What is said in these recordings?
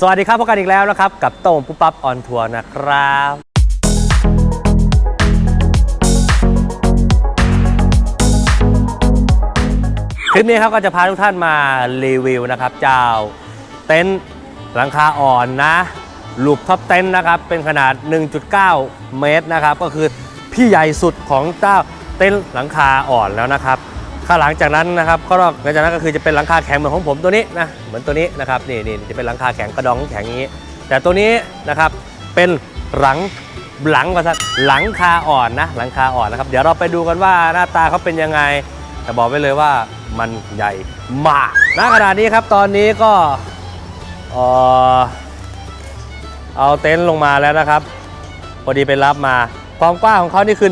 สวัสดีครับพบกันอีกแล้วนะครับ กับโต้งปุ๊บปั๊บออนทัวร์นะครับ คลิปนี้ครับก็จะพาทุกท่านมารีวิวนะครับ เจ้าเต็นท์หลังคาอ่อนนะลูปท็อปเต็นท์นะครับ เป็นขนาด 1.9 เมตรนะครับ ก็คือพี่ใหญ่สุดของเจ้าเต็นท์หลังคาอ่อนแล้วนะครับ ข้างหลังจากนั้นนะครับก็หลังจากนั้นก็คือจะเป็นหลังคาแข็งเหมือนของผมตัวนี้นะเหมือนตัวนี้นะครับนี่นี่จะเป็นหลังคาแข็งกระดองแข็งอย่างนี้ แต่ตัวนี้นะครับเป็นหลังหลังก็ซะหลังคาอ่อนนะหลังคาอ่อนนะครับ เดี๋ยวเราไปดูกันว่าหน้าตาเขาเป็นยังไงแต่บอกไว้เลยว่ามันใหญ่มากณขณะนี้ครับตอนนี้ก็เออเอาเต็นท์ลงมาแล้วนะครับพอดีไปรับมาความกว้างของเขานี่คือ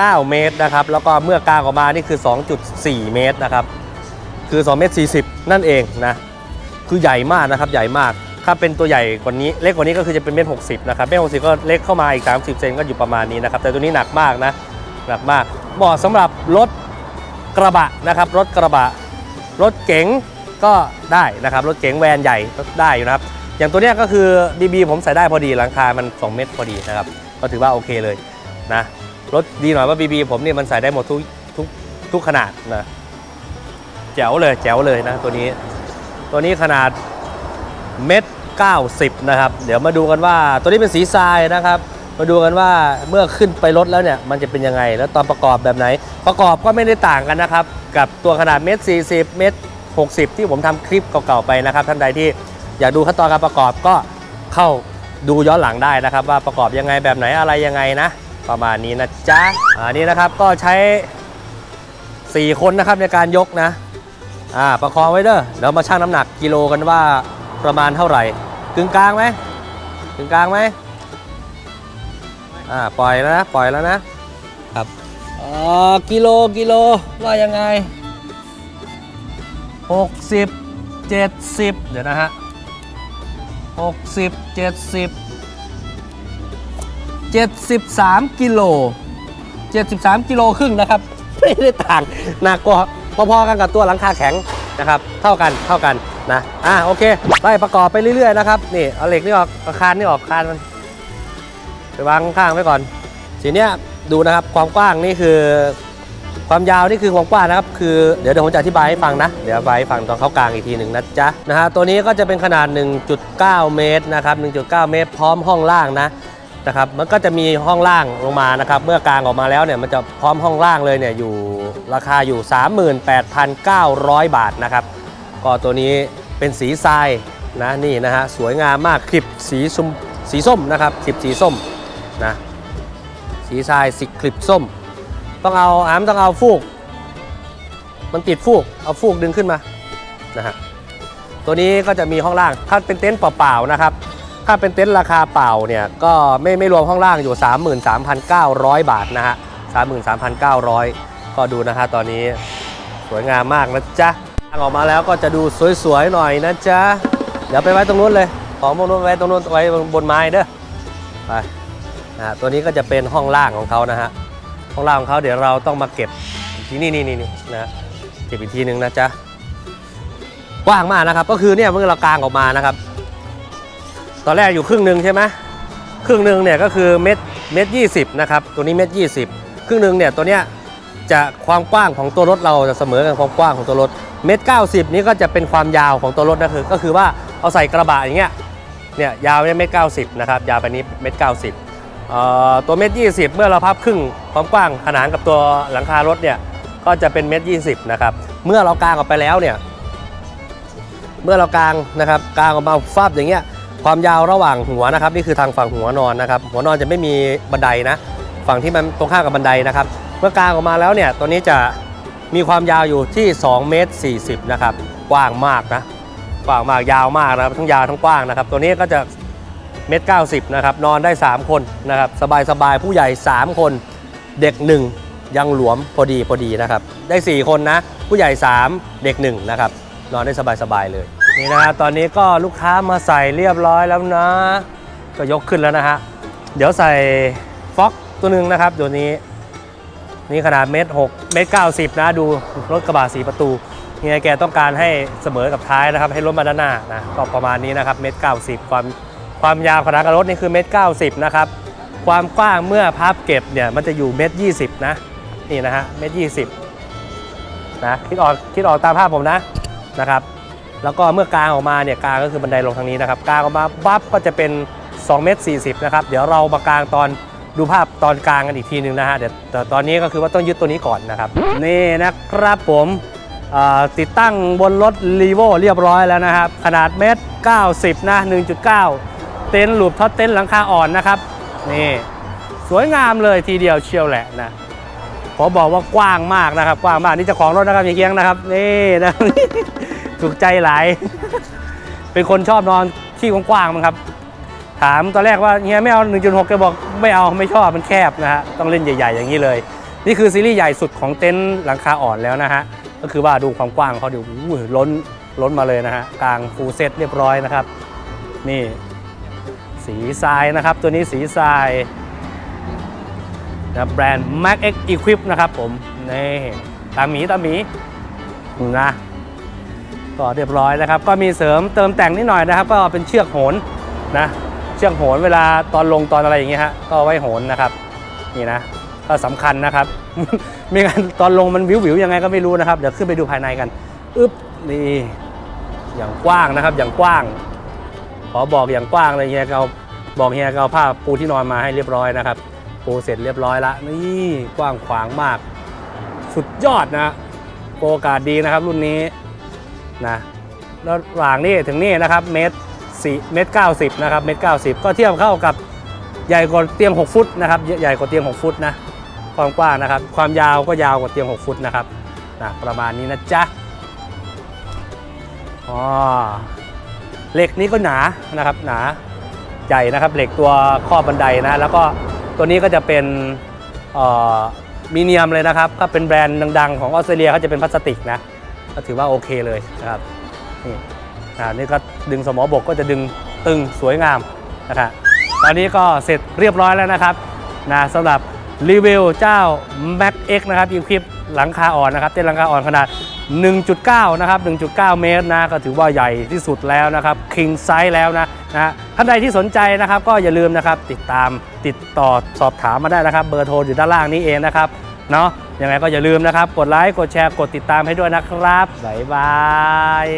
9 เมตรนะครับ แล้วก็เมื่อกลางออกมานี่คือ 2.4 เมตรนะครับ คือ2เมตร40 นั่นเองนะ คือใหญ่มากนะครับ ใหญ่มาก ถ้าเป็นตัวใหญ่กว่านี้ เล็กกว่านี้ก็คือจะเป็นเมตร60 นะครับ เมตร60 ก็เล็กเข้ามาอีก 30 เซนก็อยู่ประมาณนี้นะครับ แต่ตัวนี้หนักมากนะ หนักมาก เหมาะสำหรับรถกระบะนะครับ รถกระบะ รถเก๋งก็ได้นะครับ รถเก๋งแวนใหญ่ได้อยู่นะครับ อย่างตัวเนี้ยก็คือ BB ผมใส่ได้พอดีหลังคา มัน 2 เมตรพอดีนะครับ ก็ถือว่าโอเคเลยนะ รถดีหน่อยว่า BB ผมเนี่ยมันใส่ได้หมดทุกทุกทุกขนาดนะแจ๋วเลยแจ๋วเลยนะตัวนี้ ตัวนี้ขนาดเม็ด90 นะครับ เดี๋ยวมาดูกันว่าตัวนี้เป็นสีทรายนะครับ มาดูกันว่าเมื่อขึ้นไปรถแล้วเนี่ย มันจะเป็นยังไง แล้วตอนประกอบแบบไหน ประกอบก็ไม่ได้ต่างกันนะครับ กับตัวขนาดเม็ด40 เม็ด60 ที่ผมทำคลิปเก่าๆไปนะครับ ท่านใดที่อยากดูขั้นตอนการประกอบก็เข้าดูย้อนหลังได้นะครับ ว่าประกอบยังไงแบบไหนอะไรยังไงนะ ประมาณนี้นะจ๊ะอันนี้นะครับก็ใช้ 4 คนนะครับในการยกนะอ่าประคองไว้เด้อเดี๋ยวมาชั่งน้ำหนักกิโลกันว่าประมาณเท่าไหร่กึ่งกลางไหมกึ่งกลางไหมอ่าปล่อยแล้วนะปล่อยแล้วนะครับอ๋อกิโลกิโลว่ายังไง 60 70 เดี๋ยวนะฮะ60 70 73 กิโล 73 กิโลครึ่งนะครับ ไม่ได้ต่างหนักกว่าพอๆกันกับตัวหลังคาแข็งนะครับ เท่ากันเท่ากันนะ อะโอเคไล่ประกอบไปเรื่อยๆนะครับ นี่เอาเหล็กนี่ออกอาคานนี่ออกคานมันไปวางข้างไว้ก่อนทีเนี้ยดูนะครับความกว้างนี่คือความยาวนี่คือความกว้างนะครับคือเดี๋ยวเดี๋ยวผมจะอธิบายให้ฟังนะ เดี๋ยวอธิบายให้ฟังตอนเข้ากลางอีกทีหนึ่งนะจ๊ะนะฮะตัวนี้ก็จะเป็นขนาด 1.9 เมตรนะครับ 1.9 เมตร พร้อมห้องล่างนะ นะครับมันก็จะมีห้องล่างลงมานะครับ เมื่อกลางออกมาแล้วเนี่ยมันจะพร้อมห้องล่างเลยเนี่ยอยู่ราคาอยู่ 38,900 บาทนะครับก็ตัวนี้เป็นสีทรายนะนี่นะฮะสวยงามมากคลิปสีส้มสีส้มนะครับคลิปสีส้มนะสีทรายสีคลิปส้ม ต้องเอาอามต้องเอาฟูก มันติดฟูกเอาฟูกดึงขึ้นมานะฮะตัวนี้ก็จะมีห้องล่างถ้าเป็นเต็นท์เปล่าๆนะครับ ถ้าเป็นเต็นท์ราคาเปล่าเนี่ยก็ไม่ไม่รวมห้องล่างอยู่ 33,900 บาทนะฮะ 33,900 ก็ดูนะฮะตอนนี้สวยงามมากนะจ๊ะทางออกมาแล้วก็จะดูสวยๆหน่อยนะจ๊ะ เดี๋ยวไปไว้ตรงนู้นเลย ของพวกนู้นไว้ตรงนู้นไว้บนไม้เด้อ ไปนะฮะตัวนี้ก็จะเป็นห้องล่างของเขานะฮะ ห้องล่างของเขาเดี๋ยวเราต้องมาเก็บที่นี่นี่นี่นี่นะเก็บอีกทีนึงนะจ๊ะกว้างมากนะครับ ก็คือเนี่ยเมื่อเรากางออกมานะครับ ตอนแรกอยู่ครึ่งหนึ่งใช่ไหมครึ่งหนึ่งเนี่ยก็คือเม็ดเม็ดยี่สิบนะครับ ตัวนี้เม็ดยี่สิบครึ่งหนึ่งเนี่ยตัวเนี้ยจะความกว้างของตัวรถเราจะเสมอกันความกว้างของตัวรถเม็ดเก้าสิบนี่ก็จะเป็นความยาวของตัวรถนะคือก็คือว่าเอาใส่กระบะอย่างเงี้ยเนี่ยยาวเนี่ยเม็ดเก้าสิบนะครับยาวไปนี้เม็ดเก้าสิบเอ่อตัวเม็ดยี่สิบเมื่อเราพับครึ่งความกว้างขนานกับตัวหลังคารถเนี่ยก็จะเป็นเม็ดยี่สิบนะครับเมื่อเรากางออกไปแล้วเนี่ยเมื่อเรากางนะครับกางออกมาฟาบอย่างเงี้ย ความยาวระหว่างหัวนะครับนี่คือทางฝั่งหัวนอนนะครับ หัวนอนจะไม่มีบันไดนะ ฝั่งที่มันตรงข้ามกับบันไดนะครับ เมื่อกางออกมาแล้วเนี่ยตัวนี้จะมีความยาวอยู่ที่2เมตร40นะครับกว้างมากนะกว้างมากยาวมากนะครับทั้งยาวทั้งกว้างนะครับ ตัวนี้ก็จะเมตรเก้าสิบนะครับนอนได้ 3 คนนะครับสบายสบายๆผู้ใหญ่ 3 คนเด็ก 1 ยังหลวมพอดีพอดีนะครับ ได้ 4 คนนะ ผู้ใหญ่ 3 เด็ก1นะครับนอนได้สบายสบายๆเลย นี่นะฮะตอนนี้ก็ลูกค้ามาใส่เรียบร้อยแล้วนะ ก็ยกขึ้นแล้วนะฮะ เดี๋ยวใส่ฟ็อกตัวหนึ่งนะครับตัวนี้ นี่ขนาดเมตรหกเมตรเก้าสิบนะดูรถกระบะสีประตูเฮียแกต้องการให้เสมอกับท้ายนะครับ ให้รถมาด้านหน้านะก็ประมาณนี้นะครับเมตรเก้าสิบความความยาวขนาดกับรถนี่คือเมตรเก้าสิบนะครับความกว้างเมื่อพับเก็บเนี่ยมันจะอยู่เมตรยี่สิบนะนี่นะฮะเมตรยี่สิบนะคิดออกคิดออกตามภาพผมนะนะครับ แล้วก็เมื่อกลางออกมาเนี่ยกลางก็คือบันไดลงทางนี้นะครับกลางออกมาบัฟก็จะเป็น2เมตร40นะครับเดี๋ยวเรามากลางตอนดูภาพตอนกลางกันอีกทีหนึ่งนะฮะเดี๋ยวแต่ตอนนี้ก็คือว่าต้องยึดตัวนี้ก่อนนะครับ นี่นะครับผมติดตั้งบนรถรีโวเรียบร้อยแล้วนะครับ ขนาดเมตร 90 นะ 1.9 เต็นท์หลุบท็อตเต็นท์หลังคาอ่อนนะครับ นี่สวยงามเลยทีเดียวเชียวแหละนะขอบอกว่ากว้างมากนะครับ กว้างมากนี่จ้าของรถนะครับอย่างเงี้ยงนะครับ นี่นะ ถูกใจหลาย เป็นคนชอบนอนที่กว้างๆมั้งครับ ถามตอนแรกว่าเฮียไม่เอา 1.6แกบอกไม่เอาไม่ชอบมันแคบนะฮะต้องเล่นใหญ่ ๆ อย่างนี้เลย นี่คือซีรีส์ใหญ่สุดของเต็นท์หลังคาอ่อนแล้วนะฮะก็คือว่าดูความกว้างเขาดูอู้หูล้นล้นมาเลยนะฮะกลางฟูเซตเรียบร้อยนะครับ นี่สีทรายนะครับ ตัวนี้สีทรายนะแบรนด์ Mac X Equip นะครับผมนี่ตามหมีตามหมีนะ ก็เรียบร้อยนะครับ ก็มีเสริมเติมแต่งนิดหน่อยนะครับ ก็เป็นเชือกโหนนะเชือกโหนเวลาตอนลงตอนอะไรอย่างเงี้ยฮะก็ไว้โหนนะครับนี่นะก็สำคัญนะครับไม่งั้นตอนลงมันวิววิวยังไงก็ไม่รู้นะครับเดี๋ยวขึ้นไปดูภายในกันอึ๊บนี่อย่างกว้างนะครับอย่างกว้าง ขอบอกอย่างกว้างเลยเฮียเราบอกเฮียเราผ้าปูที่นอนมาให้เรียบร้อยนะครับ ปูเสร็จเรียบร้อยละนี่กว้างขวางมาก สุดยอดนะโปรโอกาสดีนะครับรุ่นนี้ นะแล้วหว่างนี่ถึงนี่นะครับเมตรสี่เมตรเก้าสิบนะครับเมตรเก้าสิบก็เทียบเข้ากับใหญ่กว่าเตียง 6 ฟุตนะครับใหญ่กว่าเตียง 6 ฟุตนะความกว้างนะครับ ความยาวก็ยาวกว่าเตียง 6 ฟุตนะครับนะประมาณนี้นะจ๊ะอ๋อเหล็กนี้ก็หนานะครับหนาใหญ่นะครับเหล็กตัวข้อบันไดนะแล้วก็ตัวนี้ก็จะเป็นเอ่อมีเนียมเลยนะครับก็เป็นแบรนด์ดัง ๆ ของออสเตรเลียเขาจะเป็นพลาสติกนะ ก็ถือว่าโอเคเลยนะครับนี่นี่ก็ดึงสมอบกก็จะดึงตึงสวยงามนะครับตอนนี้ก็เสร็จเรียบร้อยแล้วนะครับนะสำหรับรีวิวเจ้า Mac X นะครับอีคลิปหลังคาอ่อนนะครับเต้นหลังคาอ่อนขนาด 1.9 นะครับ 1.9 เมตรนะก็ถือว่าใหญ่ที่สุดแล้วนะครับ king size แล้วนะนะท่านใดที่สนใจนะครับ ก็อย่าลืมนะครับติดตามติดต่อสอบถามมาได้นะครับ เบอร์โทรอยู่ด้านล่างนี้เองนะครับเนาะ ยังไงก็อย่าลืมนะครับ กดไลค์ กดแชร์ กดติดตามให้ด้วยนะครับ บ๊ายบาย